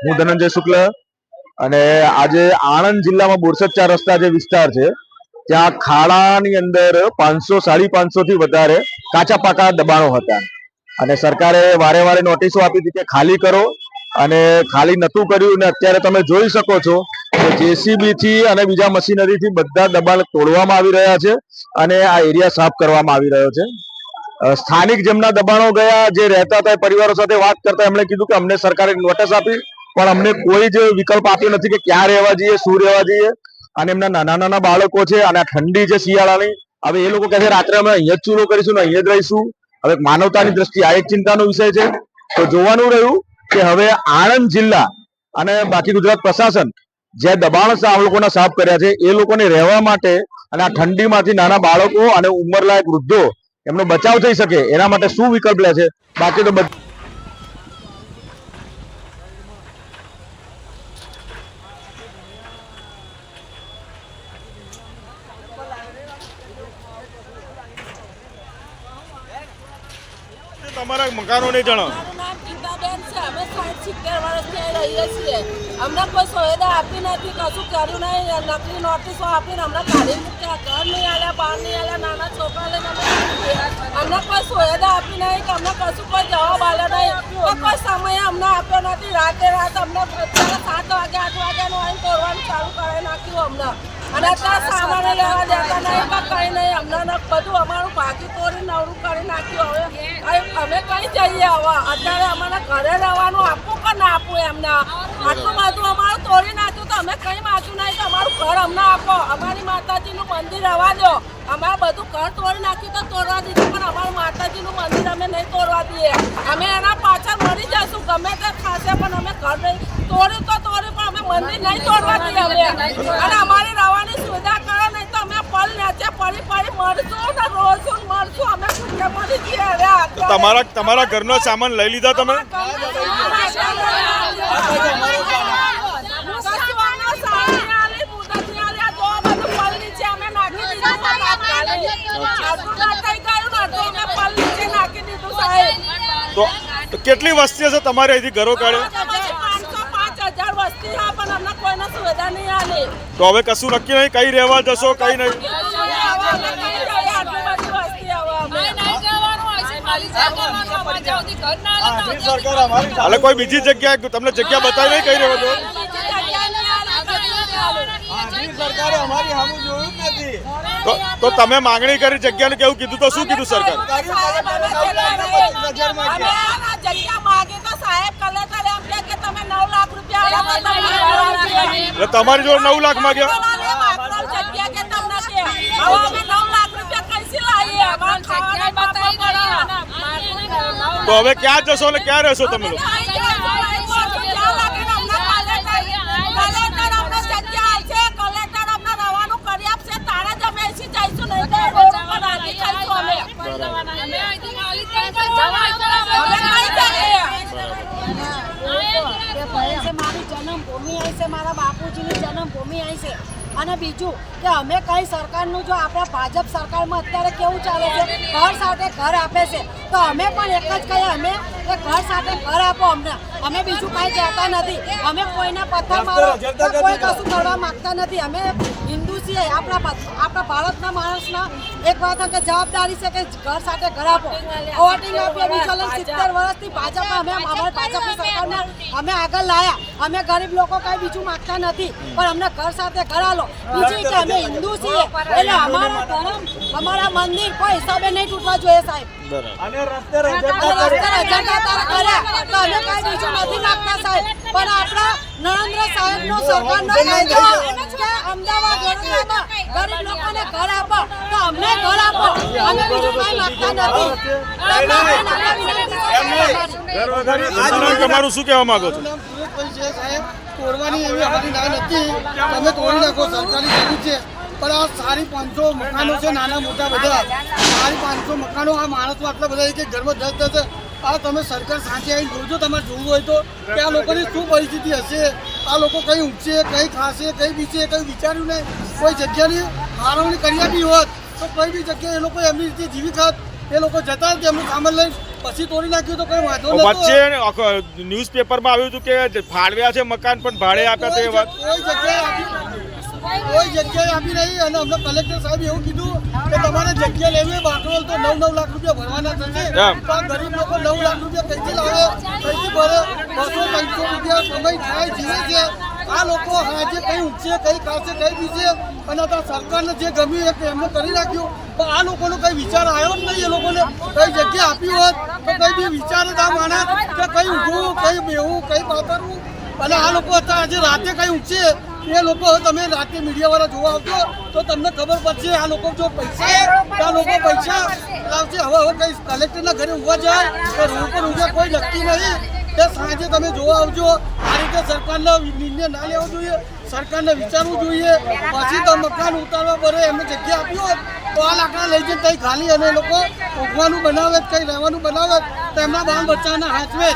હું ધનંજય શુક્લ અને આજે આણંદ જિલ્લામાં બોરસદ ચાર રસ્તા જે વિસ્તાર છે, ત્યાં ખાડાની અંદર પાંચસો, સાડી પાંચસો થી વધારે કાચા પાકા દબાણો હતા. અને સરકારે વારે વારે નોટિસો આપી હતી કે ખાલી કરો અને ખાલી નતું કર્યું ને અત્યારે તમે જોઈ શકો છો કે જેસીબી થી અને બીજા મશીનરી થી બધા દબાણ તોડવામાં આવી રહ્યા છે અને આ એરિયા સાફ કરવામાં આવી રહ્યો છે. સ્થાનિક જેમના દબાણો ગયા, જે રહેતા હતા પરિવારો સાથે વાત કરતા એમણે કીધું કે અમને સરકારે નોટિસ આપી પણ અમને કોઈ જ વિકલ્પ આપ્યો નથી કે ક્યાં રહેવા જઈએ, શું રહેવા જઈએ. અને એમના નાના નાના બાળકો છે અને આ ઠંડી છે શિયાળાની, હવે એ લોકો કહે છે રાત્રે અમે અહીંયા જ ચૂલો કરીશું ને અહીંયા જ રહીશું. હવે માનવતાની દ્રષ્ટિએ આ એક ચિંતાનો વિષય છે. તો જોવાનું રહ્યું કે હવે આણંદ જિલ્લા અને બાકી ગુજરાત પ્રશાસન જે દબાણ આ લોકોના સાફ કર્યા છે, એ લોકોને રહેવા માટે અને આ ઠંડીમાંથી નાના બાળકો અને ઉંમરલાયક વૃદ્ધો એમનો બચાવ થઈ શકે, એના માટે શું વિકલ્પ લે છે? બાકી તો તમારા મકાનો નહીં જણાવો. સિત્તેર વર્ષથી અહીં રહીએ છીએ. અમને કોઈ સુવિધા આપી નથી, કશું કર્યું નહીં. નકલી નોટિસો આપીને અમને કાઢી મૂક્યા. ઘર નહીં આવ્યા બહાર નહીં આવ્યા નાના છોકરા લઈને અમે અમને કોઈ સુવિધા આપી નહીં કે અમને કશું કોઈ જવાબ આવ્યો નહીં. તો કોઈ સમય અમને આપ્યો નથી. રાતે રાત અમને સાત વાગે, આઠ વાગ્યાનું આવીને કરવાનું ચાલુ કરાવી નાખ્યું અમને. અને અત્યારે સામાન લેવા દેતા નહીં, પણ કંઈ નહીં. અમને બધું અમારું ભાગી તોડી નવરું કરી નાખ્યું. હવે અમે કઈ જઈએ હવે અત્યારે અમારે ઘરે રહેવાનું આપવું કે ના આપવું એમને. આટલું બધું અમારું, તોડી નાખ્યું તો અમે કઈ માગ્યું નહીં. તો અમારું ઘર અમને આપો. અમારી માતાજીનું મંદિર રવા દો. અમારે બધું ઘર તોડી નાખ્યું તો તોડવા દીધું, પણ અમારું માતાજીનું મંદિર અમે નહીં તોડવા દઈએ. અમે એના પાછળ મરી જશું ગમે તે ખાશે પણ અમે ઘર નહીં. તોડ્યું તો તોડ્યું, પણ અમે મંદિર નહીં તોડવા દઈએ અને અમારી રવાની સુવિધા કરો નહીં તો અમે પલ નીચે પડી પડી મરશું ને રોશું મરશું અમે ભૂખે મરી જઈએ હવે તમારા તમારા ઘરનો સામાન લઈ લીધા તમે? તો કેટલી વસ્તી હશે તમારે અહીંથી ઘરો કાઢે? તો હવે કશું નક્કી નહીં કઈ રહેવા જશો કઈ નહીં. એટલે કોઈ બીજી જગ્યાએ તમને જગ્યા બતાવી નહીં કઈ રહેવા જો તો તો તમે માંગણી કરી જગ્યાને કેવું કીધું તો શું કીધું સરકાર? તમારી જોડે નવ લાખ માંગ્યા. તો હવે ક્યાં જશો ને ક્યાં રહેશો તમે લોકો? છે. મારી જન્મભૂમિ અહીં છે, મારા બાપુજીની જન્મભૂમિ અહીં છે. અને બીજું કે અમે કઈ સરકારનું, જો આપણા ભાજપ સરકારમાં અત્યારે કેવું ચાલે છે, ઘર સાથે ઘર આપે છે, તો અમે પણ એક જ કહીએ, અમે કે ઘર સાથે ઘર આપો અમને. અમે બીજું કાંઈ કહેતા નથી. અમે કોઈને પથ્થર મારો કોઈ કશું કરવા માંગતા નથી. અમે હિન્દુ છીએ આપણા આપણા ભારતના માણસના એક વાત કે જવાબદારી છે કે ઘર સાથે ઘર આપો. વોટિંગ આપીએ બીજો લઈને સિત્તેર વર્ષથી ભાજપ અમે અમારી ભાજપની સરકારને અમે આગળ લાયા. અમે ગરીબ લોકો કઈ બીજું માંગતા નથી. પણ અમને ઘર સાથે ઘર આલો બીજી કે અમે હિન્દુ છીએ. એટલે અમારા ધર્મ અમારા મંદિર કોઈ હિસાબે નહીં તૂટવા જોઈએ સાહેબ. અને રસ્તે રસ્તે કર્યા. તો અમે કઈ બીજું નથી માંગતા સાહેબ. પણ આપણા નરેન્દ્ર સાહેબનો સરકારનો કાયદો કે અમદાવાદ વડોદરામાં ગરીબ લોકોને ઘર આપો તો અમને ઘર આપો. અમે બીજું કઈ માંગતા નથી. તમારું તમારું શું કહેવા માંગો છો? તોડવાની એવી અમારી ના નથી. તમે તોડી નાખો સરકારી જરૂર છે. પણ આ સારી પાંચસો મકાનો છે નાના મોટા બધા. સારી પાંચસો મકાનો આ માણસો આટલા બધા એક ઘરમાં દસ દસ આ તમે સરકાર સાંજે આવીને જોજો તમારે જોવું હોય તો. કે આ લોકોની શું પરિસ્થિતિ હશે? આ લોકો કઈ ઊંચે કઈ ખાશે કઈ બીચે કઈ વિચાર્યું નહીં. કોઈ જગ્યાની ફાળવણી કરી આપી હોત તો કોઈ બી જગ્યાએ એ લોકો એમની રીતે જીવી ખાત એ લોકો જતા એમનું સામાન લઈને પછી તોડી નાખ્યું તો કઈ વાંધો વચ્ચે ન્યૂઝ પેપરમાં આવ્યું હતું કે ફાળવ્યા છે મકાન પણ ભાડે આપ્યા તો એ વાત. કોઈ જગ્યાએ જગ્યાએ આપી નહીં અને અમને કલેક્ટર સાહેબ એવું કીધું કે તમારે જગ્યા લેવી હોય બાકરોલ તો નવ નવ લાખ રૂપિયા ભરવાના થશે. તો ગરીબ લોકો નવ લાખ રૂપિયા કઈથી લાવે? કઈથી ભરે? બસો ત્રણસો રૂપિયા સમય થાય જીવે છે. આ લોકો આજે કઈ ઊંચે કઈ ખાશે કઈ બીજે અને તો સરકારને જે ગમ્યું એ એમને કરી નાખ્યું. પણ આ લોકોનો કઈ વિચાર આવ્યો જ નહીં એ લોકોને. કઈ જગ્યા આપી હોત તો કઈ બી વિચાર જ આ માણસ કે કઈ ઊંઘવું કઈ બેવું કઈ પાતરવું અને આ લોકો આજે રાતે કઈ ઊંચે. એ લોકો તમે રાતે મીડિયા વાળા જોવા આવજો, તો તમને ખબર પડશે, આ લોકો જો પૈસા, આ લોકો પૈસા લાવશે. હવે હવે કઈ કલેક્ટરના ઘરે ઊભા જાય તો રૂમ પર ઊંઘે કોઈ નક્કી નહીં તે સાંજે તમે જોવા આવજો. આ રીતે સરકારનો નિર્ણય ના લેવો જોઈએ, સરકારને વિચારવું જોઈએ. પછી તો મકાન ઉતારવા પડે, એમને જગ્યા આપ્યો હોત તો આ લાકડા લઈ જઈને કઈ ખાલી અને લોકો ઊંઘવાનું બનાવે, કઈ રહેવાનું બનાવે, તો એમના બાળ બચ્ચાના હાથવે.